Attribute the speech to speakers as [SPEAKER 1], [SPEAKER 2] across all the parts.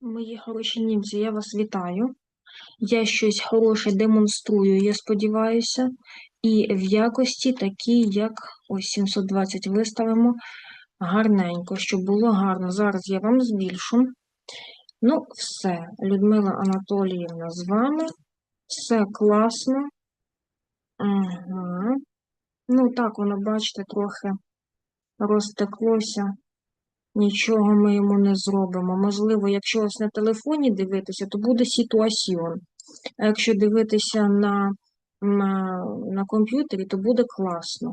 [SPEAKER 1] Мої хороші німці, я вас вітаю. Я щось хороше демонструю, я сподіваюся, і в якості такій, як ось 720 виставимо гарненько, щоб було гарно. Зараз я вам збільшу. Ну, все, Людмила Анатоліївна з вами. Все класно. Ага. Ну, так, воно, бачите, трохи розтеклося. Нічого ми йому не зробимо. Можливо, якщо ось на телефоні дивитися, то буде ситуаціон. А якщо дивитися на, на, на комп'ютері, то буде класно.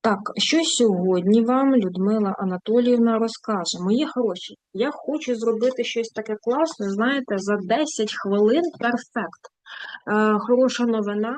[SPEAKER 1] Так, що сьогодні вам Людмила Анатоліївна розкаже? Мої хороші, я хочу зробити щось таке класне, знаєте, за 10 хвилин перфект. Е, хороша новина.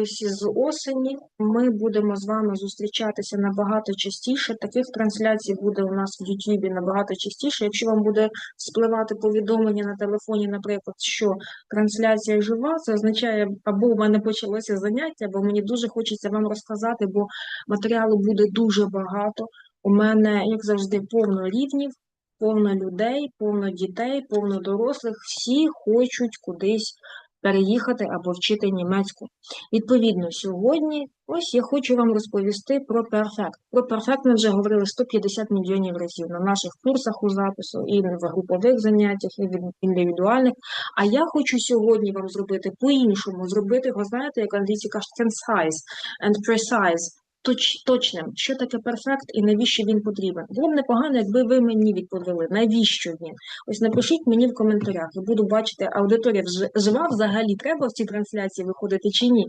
[SPEAKER 1] Ось з осені ми будемо з вами зустрічатися набагато частіше. Таких трансляцій буде у нас в Ютубі набагато частіше. Якщо вам буде спливати повідомлення на телефоні, наприклад, що трансляція жива, це означає, або у мене почалося заняття, або мені дуже хочеться вам розказати, бо матеріалу буде дуже багато. У мене, як завжди, повно рівнів, повно людей, повно дітей, повно дорослих. Всі хочуть кудись переїхати або вчити німецьку. Відповідно, сьогодні ось я хочу вам розповісти про перфект. Про перфект ми вже говорили 150 мільйонів разів на наших курсах у запису, і в групових заняттях, і в індивідуальних. А я хочу сьогодні вам зробити по-іншому, зробити його, знаєте, як англійці кажуть, concise and precise точ, точним, що таке перфект і навіщо він потрібен. Було б непогано, якби ви мені відповіли, навіщо він. Ось напишіть мені в коментарях, я буду бачити, аудиторія жива взагалі треба в цій трансляції виходити чи ні.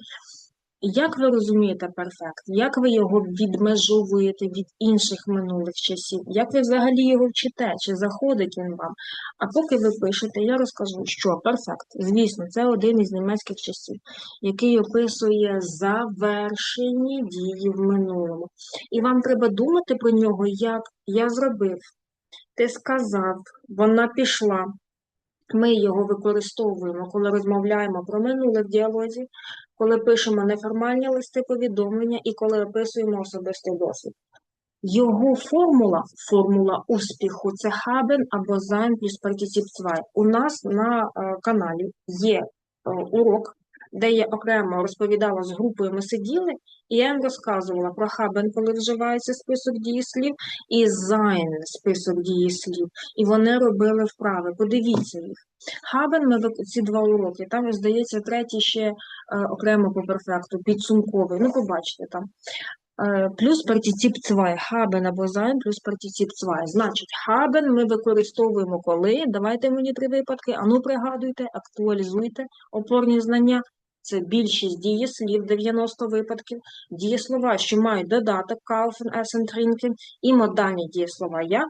[SPEAKER 1] Як ви розумієте перфект? Як ви його відмежовуєте від інших минулих часів? Як ви взагалі його вчите? Чи заходить він вам? А поки ви пишете, я розкажу, що перфект, звісно, це один із німецьких часів, який описує завершені дії в минулому. І вам треба думати про нього, як я зробив. Ти сказав, вона пішла. Ми його використовуємо, коли розмовляємо про минуле в діалозі, коли пишемо неформальні листи повідомлення і коли описуємо особистий досвід. Його формула, формула успіху це хабен або займ плюс 2. У нас на е, каналі є е, урок, де я окремо розповідала з групою, ми сиділи, і я їм розказувала про haben, коли вживається список дієслів, і sein список дієслів. І вони робили вправи. Подивіться їх. Haben ми ці два уроки, там, здається, третій ще е, окремо по перфекту, підсумковий. Ну, побачите там. Е, плюс партицip 2, haben або sein плюс партицip 2. Значить, haben ми використовуємо коли. Давайте мені три випадки. Ану, пригадуйте, актуалізуйте опорні знання. Це більшість дієслів, 90 випадків, дієслова, що мають додаток kaufen, essen, trinken, і модальні дієслова я.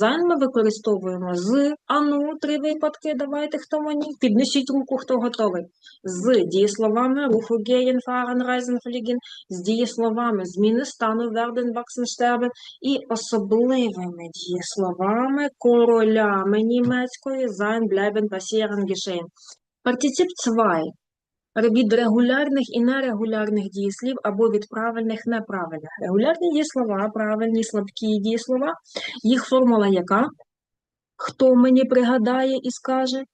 [SPEAKER 1] Sein ми використовуємо з ану, три випадки. Давайте хто мені. Піднесіть руку, хто готовий. З дієсловами руху gehen, fahren, reisen, fliegen, з дієсловами зміни стану werden, wachsen, sterben і особливими дієсловами, королями німецької sein, bleiben, passieren, geschehen. Партицип 2 від регулярних і нерегулярних дієслів або від правильних неправильних. Регулярні дієслова, правильні слабкі дієслова. Їх формула яка? Хто мені пригадає і скаже?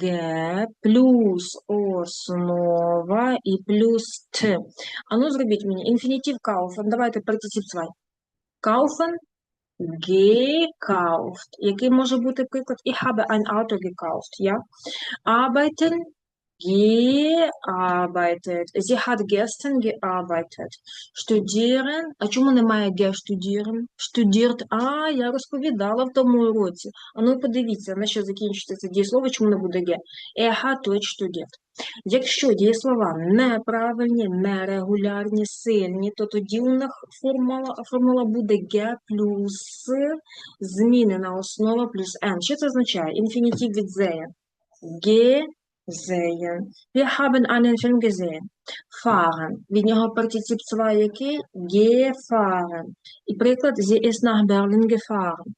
[SPEAKER 1] Г плюс основа і плюс Т. Ану, зробіть мені інфінітив кауфен. Давайте партицип 2. Кауфен gekauft. Який може бути приклад? Ich habe ein Auto gekauft. Ja? Arbeiten Gearbeitet. Sie hat gestern gearbeitet. Studieren. А чому немає ге studieren? Studiert. А, я розповідала в тому уроці. А ну подивіться, на що закінчиться це дієслово, чому не буде ге. Er hat Deutsch studiert. Якщо дієслова неправильні, нерегулярні, сильні, то тоді у них формула, формула буде ге плюс змінена основа плюс n. Що це означає? Інфінітив від сehen. Ге sehen. Wir haben einen Film gesehen. Fahren. Від нього партицип 2 який? Gefahren. І приклад, sie ist nach Berlin gefahren.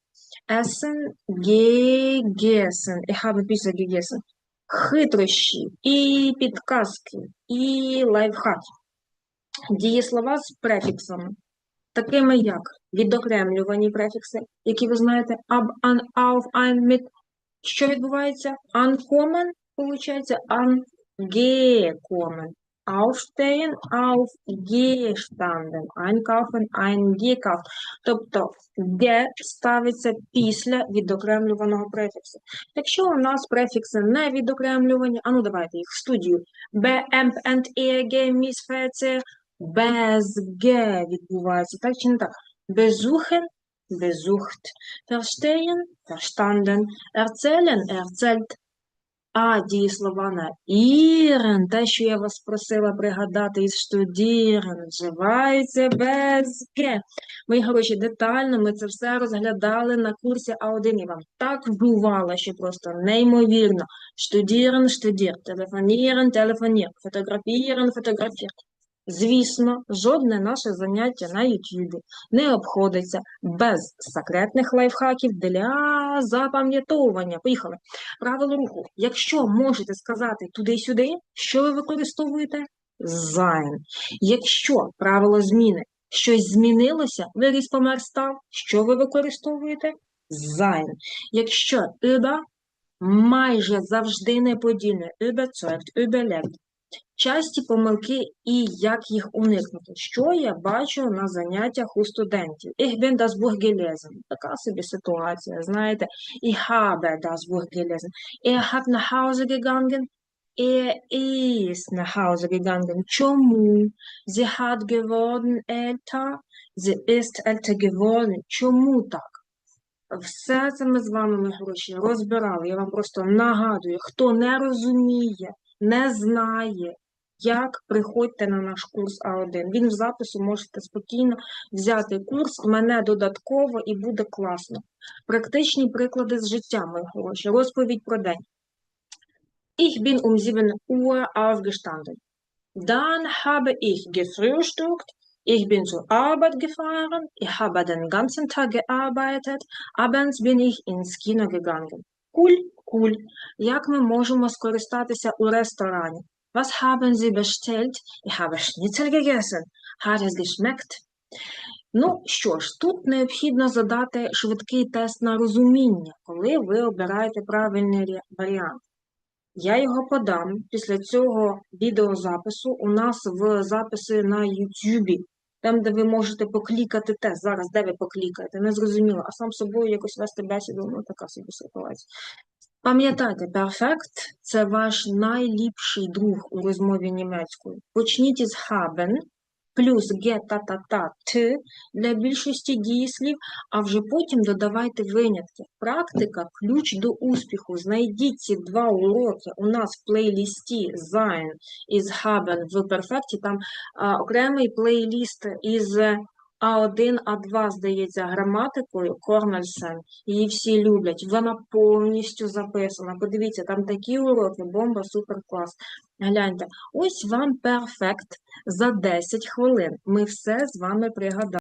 [SPEAKER 1] Essen, gegessen. Ich habe Pizza gegessen. Хитрощі, і підказки, і лайфхаки. Дієслова з префіксами, такими як відокремлювані префікси, які ви знаєте, ab, an, auf, ein, mit, Що відбувається? Uncommon, получається ungekommen. Aufstehen, aufgestanden. Einkaufen, eingekauft. Тобто «ге» ставиться після відокремлюваного префіксу. Якщо у нас префікси не відокремлювані, а ну давайте їх в студію. Е, ге, міс, фе, це без ге відбувається. Так чи не так? Besuchen, besucht. Verstehen, verstanden. Erzählen, erzählt. А дієслова на ірен, те, що я вас просила пригадати із studieren, вживаються без «ке». Мої хороші, детально ми це все розглядали на курсі А1. Я вам так вбивала, що просто неймовірно. Штудірен, штудір, телефонірен, телефонір, фотографірен, фотографіер. Звісно, жодне наше заняття на YouTube не обходиться без секретних лайфхаків для запам'ятовування. Поїхали. Правило руху. Якщо можете сказати туди-сюди, що ви використовуєте? Sein. Якщо правило зміни, щось змінилося, виріс помер став, що ви використовуєте? Sein. Якщо über майже завжди неподільне, überzeugt, überlebt. Часті помилки і як їх уникнути. Що я бачу на заняттях у студентів? Ich bin das Buch gelesen. Така собі ситуація, знаєте. Ich habe das Buch gelesen. Er hat nach Hause gegangen. Er ist nach Hause gegangen. Чому? Sie hat geworden älter. Sie ist älter geworden. Чому так? Все це ми з вами, мої гроші, розбирали. Я вам просто нагадую, хто не розуміє, не знає, як приходьте на наш курс А1. Він в запису можете спокійно взяти курс, мене додатково і буде класно. Практичні приклади з життя, мої хороші. Розповідь про день. Ich bin um 7 Uhr aufgestanden. Dann habe ich gefrühstückt. Ich bin zur Arbeit gefahren. Ich habe den ganzen Tag gearbeitet. Abends bin ich ins Kino gegangen. Куль, куль. Як ми можемо скористатися у ресторані? Was haben Sie bestellt? Ich habe Schnitzel gegessen. Hat es geschmeckt? Ну що ж, тут необхідно задати швидкий тест на розуміння, коли ви обираєте правильний варіант. Я його подам після цього відеозапису у нас в записи на YouTube, там, де ви можете поклікати тест. Зараз, де ви поклікаєте, не зрозуміло, а сам собою якось вести бесіду, ну така собі ситуація. Пам'ятайте, перфект – це ваш найліпший друг у розмові німецькою. Почніть із haben, плюс get, та, та, та, т для більшості дієслів, а вже потім додавайте винятки. Практика – ключ до успіху. Знайдіть ці два уроки у нас в плейлісті sein із haben в перфекті. Там а, окремий плейліст із А1, А2, здається, граматикою Корнельсен. Її всі люблять. Вона повністю записана. Подивіться, там такі уроки, бомба, супер клас. Гляньте, ось вам перфект за 10 хвилин. Ми все з вами пригадали.